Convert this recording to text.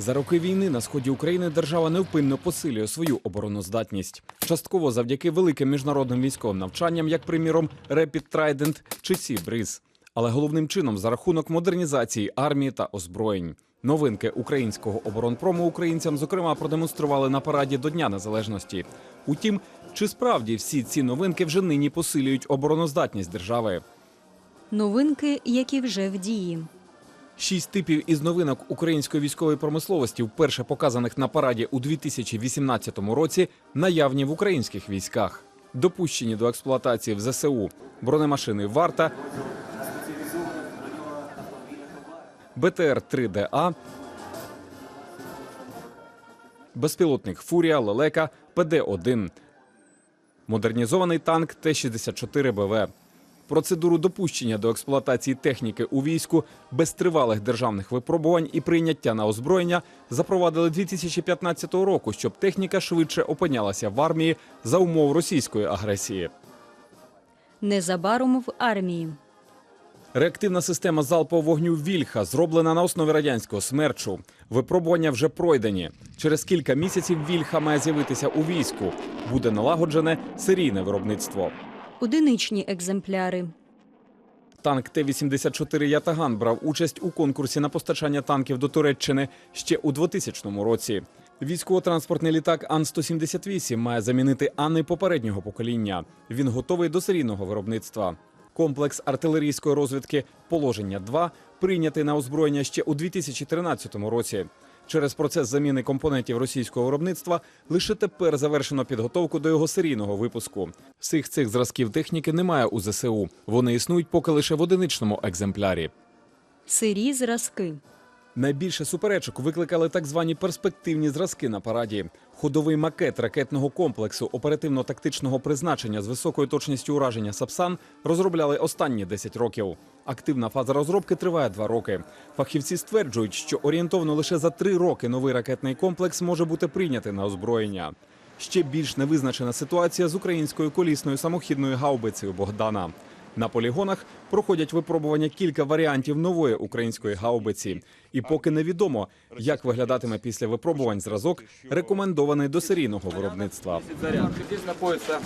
За роки війни на сході України держава невпинно посилює свою обороноздатність. Частково завдяки великим міжнародним військовим навчанням, як приміром Rapid Trident чи Sea Breeze. Але головним чином за рахунок модернізації армії та озброєнь. Новинки українського оборонпрому українцям, зокрема, продемонстрували на параді до Дня Незалежності. Утім, чи справді всі ці новинки вже нині посилюють обороноздатність держави? Новинки, які вже в дії. Шість типів із новинок української військової промисловості, вперше показаних на параді у 2018 році, наявні в українських військах. Допущені до експлуатації в ЗСУ бронемашини Варта, БТР 3ДА, безпілотник Фурія, Лелека, ПД-1, модернізований танк Т-64БВ. Процедуру допущення до експлуатації техніки у війську без тривалих державних випробувань і прийняття на озброєння запровадили 2015 року, щоб техніка швидше опинялася в армії за умов російської агресії. Незабаром в армії. Реактивна система залпового вогню Вільха зроблена на основі радянського смерчу. Випробування вже пройдені. Через кілька місяців Вільха має з'явитися у війську. Буде налагоджене серійне виробництво. Одиничні екземпляри. Танк Т-84 Ятаган брав участь у конкурсі на постачання танків до Туреччини ще у 2000 році. Військово-транспортний літак Ан-178 має замінити Ани попереднього покоління. Він готовий до серійного виробництва. Комплекс артилерійської розвідки Положення 2 прийнятий на озброєння ще у 2013 році. Через процес заміни компонентів російського виробництва лише тепер завершено підготовку до його серійного випуску. Всіх цих зразків техніки немає у ЗСУ. Вони існують поки лише в одиничному екземплярі. Сирі зразки. Найбільше суперечок викликали так звані перспективні зразки на параді. Ходовий макет ракетного комплексу оперативно-тактичного призначення з високою точністю ураження Сапсан розробляли останні 10 років. Активна фаза розробки триває 2 роки. Фахівці стверджують, що орієнтовно лише за 3 роки новий ракетний комплекс може бути прийнятий на озброєння. Ще більш невизначена ситуація з українською колісною самохідною гаубицею Богдана. На полігонах проходять випробування кілька варіантів нової української гаубиці. І поки невідомо, як виглядатиме після випробувань зразок, рекомендований до серійного виробництва. Тут находится